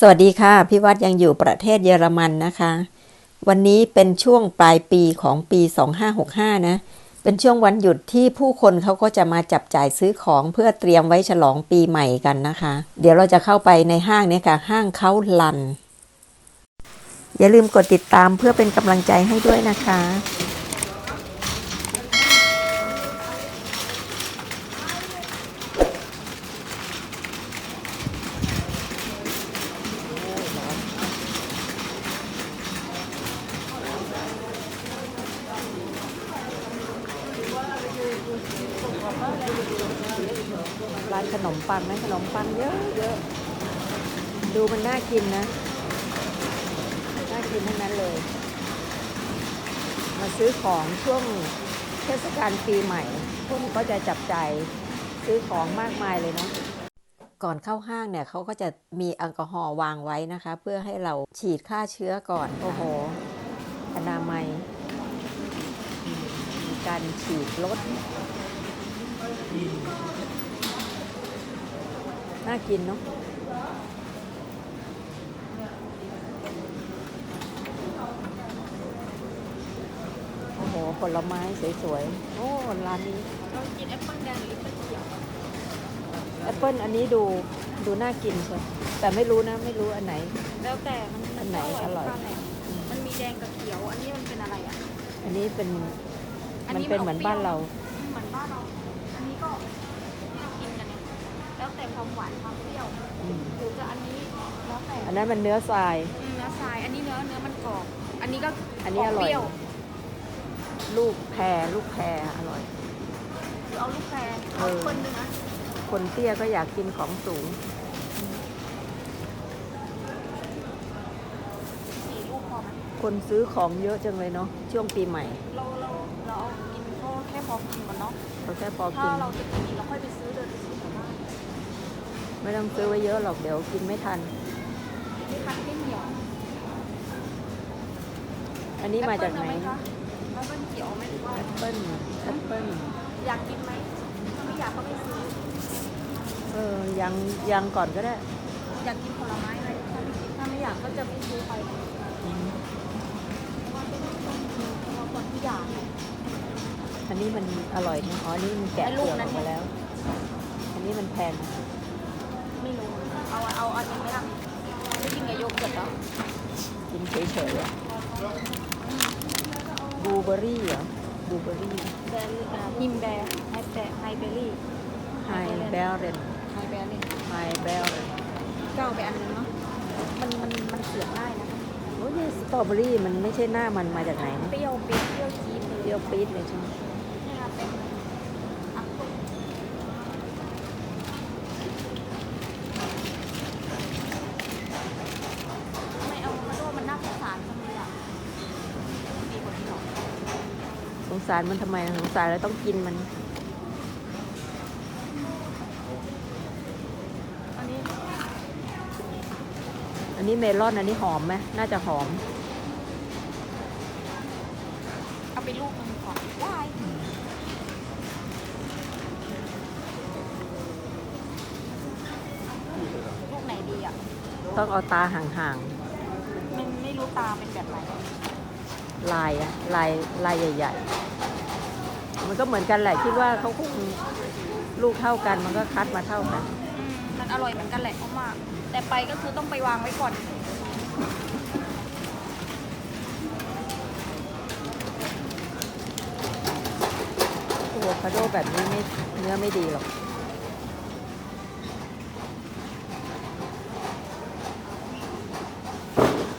สวัสดีค่ะ พี่วัดยังอยู่ประเทศเยอรมันนะคะ วันนี้เป็นช่วงปลายปีของปี 2565 นะ เป็นช่วงวันหยุดที่ผู้คนเขาก็จะมาจับจ่ายซื้อของเพื่อเตรียมไว้ฉลองปีใหม่กันนะคะ เดี๋ยวเราจะเข้าไปในห้างเนี่ยค่ะ ห้างเขาลัน อย่าลืมกดติดตามเพื่อเป็นกำลังใจให้ด้วยนะคะ นขนมปังนะขนมปังเยอะเยอะดูมันน่ากินนะ น่ากินทั้งนั้นเลย มาซื้อของช่วงเทศกาลปีใหม่ พวกก็จะจับจ่ายซื้อของมากมายเลยเนาะก่อนเข้าห้างเนี่ยเขาก็จะมีแอลกอฮอล์วางไว้นะคะ เพื่อให้เราฉีดฆ่าเชื้อก่อน โอ้โห อนามัยอืมมีการฉีดลด น่ากินเนาะโอ้โห ผลไม้สวยๆ โอ้ ร้านนี้เรากินแอปเปิ้ลแดงหรือแอปเปิ้ลเขียวแอปเปิลอันนี้ดูดูน่ากินใช่แต่ไม่รู้นะ ไม่รู้อันไหน แล้วแต่มันอันไหนอร่อยทุกนแหละมันมีแดงกับเขียว อันนี้มันเป็นอะไรอะ อันนี้เป็นอันมันนี้เป็นมันออกเหมือนบ้านเรา เหมือนบ้านเรา อันนี้ก็ที่เรากินกันเนี่ย แล้วแต่ความหวานความเปรี้ยวอืมหรือจะอันนี้แล้วแต่อันนั้นมันเนื้อทราย อืมเนื้อทรายอันนี้เนื้อเนื้อมันกรอบ อันนี้ก็อันนี้อร่อยเปรี้ยวลูกแพรลูกแพรอร่อยหรือเอาลูกแพรเอเอาอ คนหนึงนะคนเตี้ยก็อยากกินของสูง สี่ลูกพอไหมคนซื้อของเยอะจังเลยเนาะช่วงปีใหม่เราเราเราเอากินก็แค่พอกินก่อนเนาะ เราแค่พอถ้ากิน เราจะกินเราค่อยไปซื้อเดินไปซื้อของบ้าน ไม่ต้องซื้อไว้เยอะหรอกเดี๋ยวกินไม่ทัน ไม่ทันไม่เหนียวอันนี้มาจากไหนแอปเปิ้ลเอมคะแอปเปิ้ลเขียวไหมหรือว่าแอปเปิ้ลแอปเปิ้ลอยากกินไหมถ้าไม่อยากก็ไม่ซื้อเออยังยังก่อนก็ได้ อยากกินผลไม้ไหมถ้าไม่กินถ้าไม่อยากก็จะไม่ซื้อไปเพราะว่าเป็นคนเพราะว่าคนที่อยากอันนี้มันอร่อยนะอ๋ออันนี้มันแกะไอ้เปลูลืกอกนั้อนอกมาแล้ว อันนี้มันแพงนะ ไม่รู้ เอาเอาอันนี้ไหมล่ะไม่กินกับโยเกิร์ตเหรอกินเฉยๆอะบลูเบอร์รี่เหรอบลูเบอร์รี่แบร์อ่านิมแบร์ไฮแบร์ไฮเบอร์รี่ไฮเบลเรนไฮแบร์นี่ไฮเบลเรนก็เอาไปอันนึงเนาะ มันมันมันเสียบได้นะโอ้ยสตรอเบอรี่มันไม่ใช่หน้ามันมาจากไหนนะเปรี้ยวปี๊ดเปรี้ยวจี๊ดเลยเปรี้ยวปี๊ดเลยใช่ไหม นี่ค่ะเป็นอะทำไมเอามาโดมันน่าสงสารจังเลยอะดีกว่านี้หรอ สงสารมันทำไมสงสารแล้วต้องกินมันอันนี้อันนี้เมลอนอันนี้หอมไหมน่าจะหอม เอาไปลูกหนึงก่อนได้ลูกไหนดีอะ ต้องเอาตาห่างมันไม่รู้ตาเป็นแบบไหนๆ ลายอะลายลายใหญ่ ๆ มันก็เหมือนกันแหละคิดว่าเขาคงลูกเท่ากันมันก็คัดมาเท่ากัน อืมมันอร่อยเหมือนกันแหละเพราะมาก แต่ไปก็คือต้องไปวางไว้ก่อนอะโวคาโดแบบนี้ไม่เนื้อไม่ดีหรอก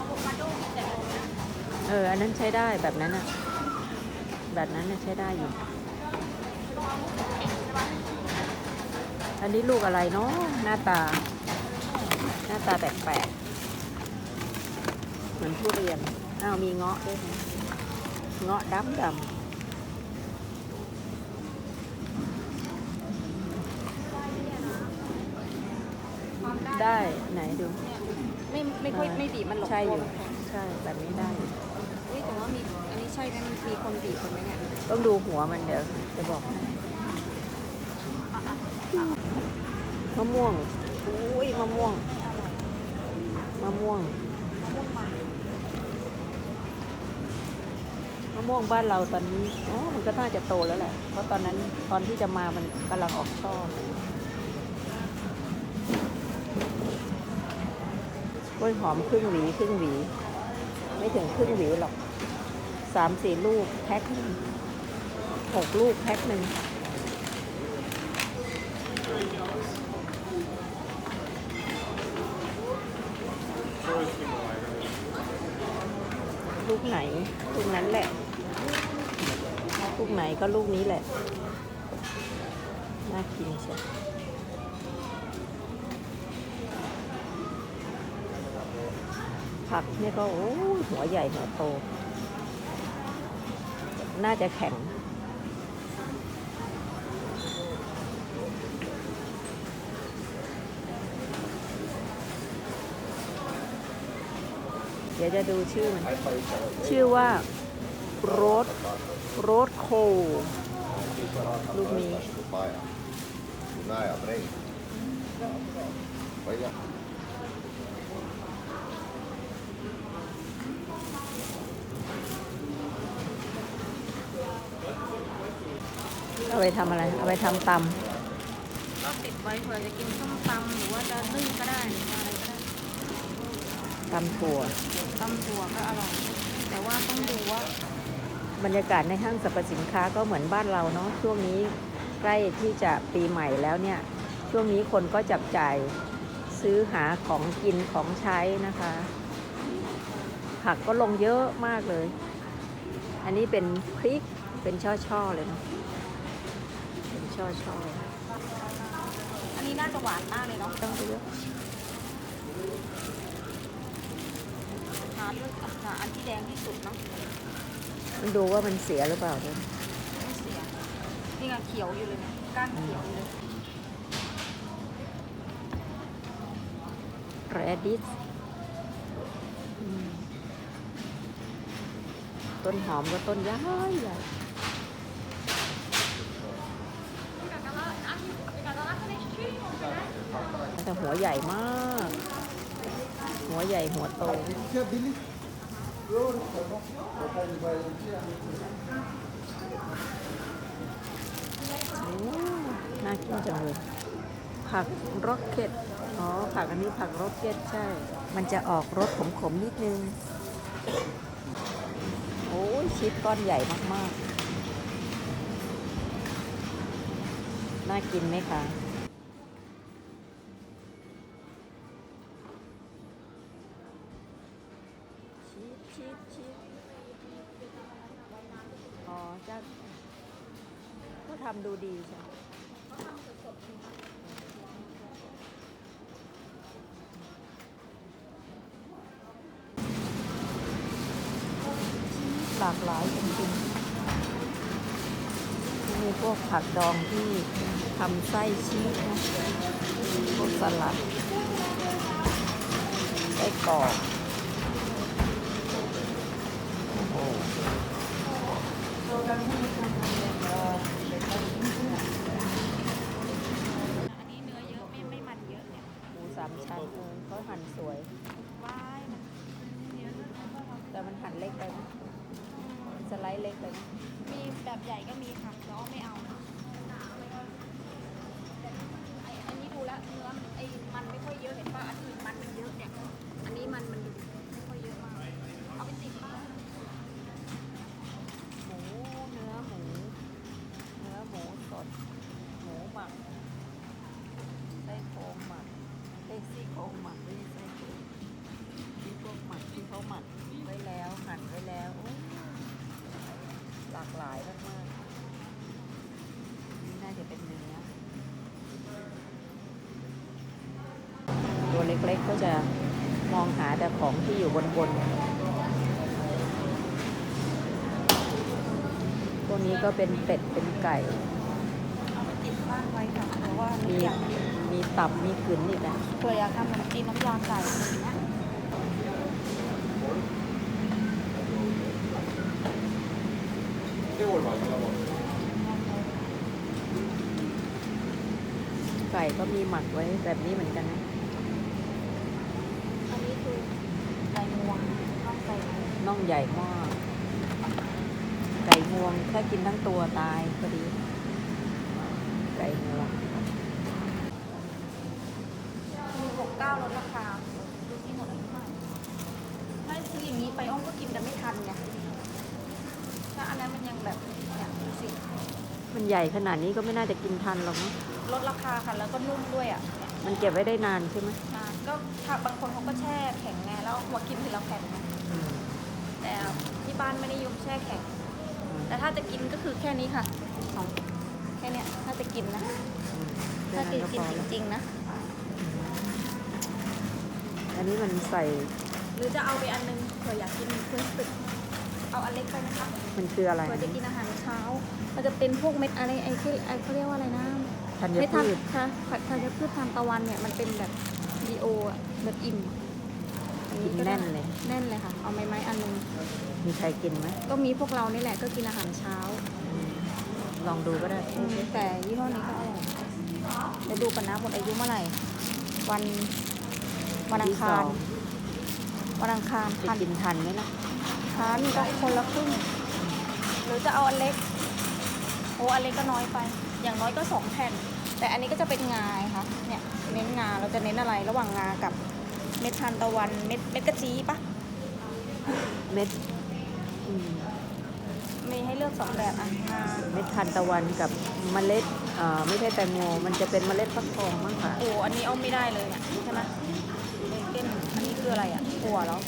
อะโวคาโดมีแต่ลมนะ เออ อั นนั้นใช้ได้แบบนั้นอะแบบนั้นน่ะใช้ได้อยู่ อันนี้ลูกอะไรเนาะหน้าตา หน้าตาแปลกๆ เหมือนทุเรียน อ้าวมีเงาะด้วยนะเงาะดำดความำได้ไหนดูเนี่ยไม่ไม่ค่อยไม่บีบมันหรอกใช่อยู่กลัวมันแข็งใช่แบบนี้ได้ มีอันนี้ใช่ไหมมันมีคนบีบคนไหมเนี่ย ต้องดูหัวมันเดี๋ยวจะบอกให้มะม่วงอุ้ยมะม่วงมะม่วงมันมะม่วงบ้านเราตอนนี้อ๋อมันก็น่าจะโตแล้วแหละ เพราะตอนนั้นตอนที่จะมามันกำลังออกช่อกล้วยหอมครึ่งหวีครึ่งหวี ไม่ถึงครึ่งหวีหรอก สามสี่ลูกแพ็คหนึ่งหกลูกแพ็คหนึ่งลูกไหนลูกนั้นแหละ ลูกไหนก็ลูกนี้แหละ น่ากินใช่ผักเนี่ยก็โอ้หัวใหญ่หัวโต น่าจะแข็ง เดี๋ยวจะดูชื่อมัน ชื่อว่าโรสโรสโคลูกนี้ เอาไปทำอะไร เอาไปทำตก็ติดไว้เผื่อจะกินส้มตำหรือว่าจะนึ่งก็ได้หรือว่าอะไรก็ได้ำตำถั่วตำถั่วก็อร่อย แต่ว่าต้องดูว่า บรรยากาศในห้างสรรพสินค้าก็เหมือนบ้านเราเนาะช่วงนี้ใกล้ที่จะปีใหม่แล้วเนี่ย ช่วงนี้คนก็จับจ่ายซื้อหาของกินของใช้นะคะ ผักก็ลงเยอะมากเลย อันนี้เป็นพริกเป็นช่อๆเลยเนาะ เป็นช่ออันนี้น่าจะหวานมากเลยเนาะต้องเยอะหาเลือกหาอันที่แดงที่สุดเนาะมันดูว่ามันเสียหรือเปล่าด้วยไม่เสียนี่ไงเขียวอยู่เลยนี่ยก้านเขียวอยู่เลยแรดิสต้นหอมก็ต้นย้ายใหญ่แต่ หัวใหญ่มาก หัวใหญ่หัวโตโอ้น่ากินจังเลยผักร็อกเก็ต อ๋อ ผักอันนี้ผักร็อกเก็ตใช่ มันจะออกรสขมๆนิดนึง โอ้ยชีสก้อนใหญ่มากๆ น่ากินไหมคะากหลายจริงๆ มีพวกผักดองที่ทำไส้ชีสนะพวกสลัด ไส้กรอกโอ้โหอันนี้เนื้อเยอะไม่ไม่มันเยอะเนี่ยหมูสามชั้นเออเขาหั่นสวย ว้ายมันเนื้อเยอะแต่มันหั่นเล็กไปนะ สไลด์เล็กไปนะมีแบบใหญ่ก็มีค่ะแต่ว่าไม่เอาไออันนี้ดูแล้วเนื้อไอมันไม่ค่อยเยอะเห็นป่ะอันอื่นมันมันเยอะเนี่ย อันนี้มันมันดูไม่ค่อยเยอะมาก เอาไปติดบ้าน หมูเนื้อหมู เนื้อหมูสด หมูหมักไส้โครงหมักเล็กซี่โครงหมักด้วยไส้โครงที่พวกหมักที่เขาหมักไว้แล้ว หั่นไว้แล้วโอ้หลากหลายมากๆนี่น่าจะเป็นเนื้อ ตัว เล็กๆ ก็จะมองหาแต่ของที่อยู่บนๆพวกนี้ก็เป็นเป็ดเป็นไก่เอาไปติดบ้านไว้ค่ะเพราะว่ามีน้ำยามีตับมีกลืนอีกนะเผื่ออยากทำขนมจีนน้ำยาไก่อะไรอย่างเงี้ยไก่ก็มีหมักไว้แบบนี้เหมือนกันนะ อันนี้คือ น่องใหญ่มากไก่งวงถ้ากินทั้งตัวตายพอดี ไก่งวงมีหกเก้าลดราคาดูที่หมดอายุเท่าไหร่ถ้าซื้ออย่างนี้ไปอ้อมก็กินกันไม่ทันไงถ้าอันนั้นมันยังแบบเนี่ยดูสิมันใหญ่ขนาดนี้ก็ไม่น่าจะกินทันหรอกเนอะลดราคาค่ะแล้วก็นุ่มด้วยอะเนี่ยมันเก็บไว้ได้นานใช่ไหมนานก็ถ้าบางคนเขาก็แช่แข็งไงแล้วเอามากินทีละแผ่นไง แต่ที่บ้านไม่ได้ยกแช่แข็ง แต่ถ้าจะกินก็คือแค่นี้ค่ะสองแค่เนี้ยถ้าจะกินนะ ถ้าจะกินจริงๆนะ อันนี้มันใส่ หรือจะเอาไปอันนึงเผื่ออยากกินเครื่องตึก เอาอันเล็กไปนะคะมันคืออะไรเผื่อจะกินอาหารเช้า มันจะเป็นพวกเม็ดอะไรไอ้ที่ไอ้เขาเรียกว่าอะไรนะธัญเม็ดทานพืชค่ะธัญพืชทานตะวันเนี่ยมันเป็นแบบดีโออะแบบอิ่มอั กินก็ได้แน่นเลย แน่นเลยค่ะ เอาไหมไหมอันนึง มีใครกินไหมก็มีพวกเรานี่แหละก็กินอาหารเช้า ลองดูก็ได้อืมแต่ยี่ห้อนี้ก็อร่อยเดี๋ยวดูกันนะหมดอายุเมื่อไหร่ วันวันอังคาร วันอังคารจะทันกินทันไหมล่ะทานก็คนละครึ่ง หรือจะเอาอันเล็ก โอ้อันเล็กก็น้อยไป อย่างน้อยก็สองแผ่น แต่อันนี้ก็จะเป็นงาไงค่ะ เนี่ยเน้นงาเราจะเน้นอะไรระหว่างงากับ เม็ดทานตะวันเม็ดเม็ดกระจีปะเม็ดอืมมีให้เลือกสองแบบอะงาเม็ดทานตะวันกับเมล็ดเอ่อไม่ใช่แตงโมมันจะเป็นเมล็ดฟักทองมากกว่าโอ้อันนี้เอาไม่ได้เลยเนี่ยใช่ไหมเบเก้นอันนี้คืออะไรอะถั่วแล้ว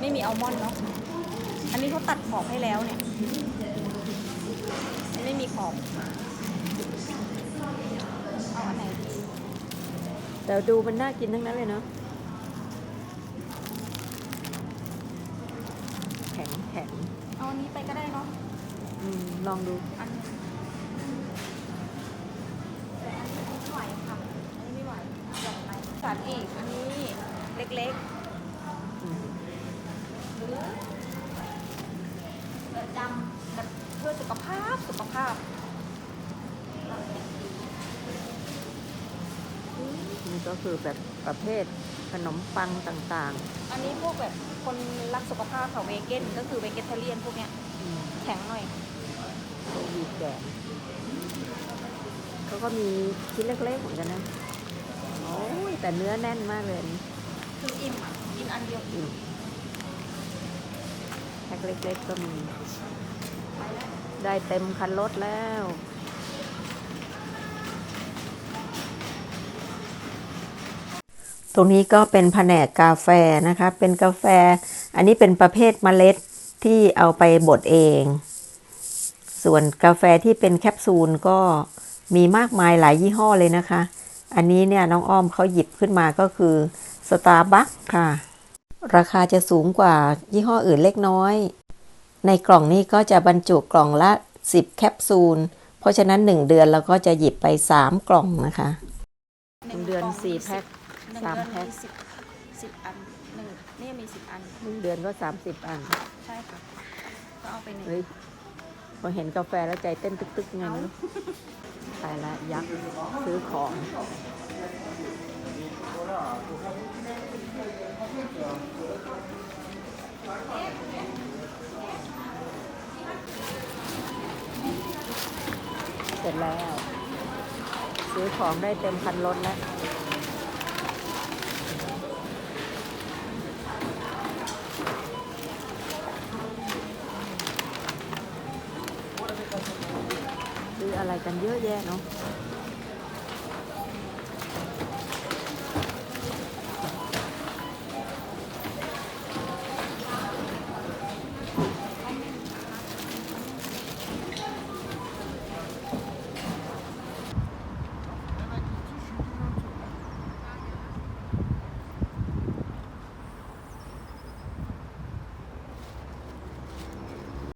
ไม่มีอัลมอนด์เนาะอันนี้เขาตัดขอบให้แล้วเนี่ยไม่มีขอบเอาอันไหนดีแต่ดูมันน่ากินทั้งนั้นเลยเนาะแข็งแข็ง เอาอันนี้ไปก็ได้เนาะ อืม ลองดูอันหนึงแต่อันนี้ไม่ไหวค่ะอันนี้ไม่ไหวเอาแบบไหนสารอีกอันนี้เล็กอืมๆหรือเอ่อจำแบบเพื่อสุขภาพสุขภาพนี่ก็คือแบบประเภทขนมปังต่างอันนี้พวกแบบคนรักสุขภาพค่ะเวเกนก็คือเวเกเทเรียนพวกเนี้ยๆอืมแข็งหน่อย โควีแกนเขาก็มีชิ้นเล็กๆเหมือนกันนะ โอ้ยแต่เนื้อแน่นมากเลยอันนี้คืออิ่มอะกินอันเดียวอืมแพ็คเล็กๆก็มี ได้เต็มคันรถแล้วตรงนี้ก็เป็นแผนกกาแฟนะคะ เป็นกาแฟ อันนี้เป็นประเภทเมล็ดที่เอาไปบดเอง ส่วนกาแฟที่เป็นแคปซูลก็มีมากมายหลายยี่ห้อเลยนะคะ อันนี้เนี่ยน้องอ้อมเขาหยิบขึ้นมาก็คือ Starbucks ค่ะ ราคาจะสูงกว่ายี่ห้ออื่นเล็กน้อย ในกล่องนี้ก็จะบรรจุกล่องละ 10 แคปซูล เพราะฉะนั้น 1 เดือนเราก็จะหยิบไป 3 กล่องนะคะหนึ่งเดือนกล่งสี่แพ็คหนึ่งสามเดือนแพ็คสิบสิบอันหนึ่งนี่มีสิบอัน1เดือนก็30อัน ใช่ค่ะ ก็เอาไปหนึ่งเฮ้ยพ อเห็นกาแฟแล้วใจเต้นตึกๆไงไม่รู้ตายละยักษ์ซื้อของเสร็จแล้ว ซื้อของได้เต็มคันรถแล้ว อะไรกันเยอะแยะเนาะ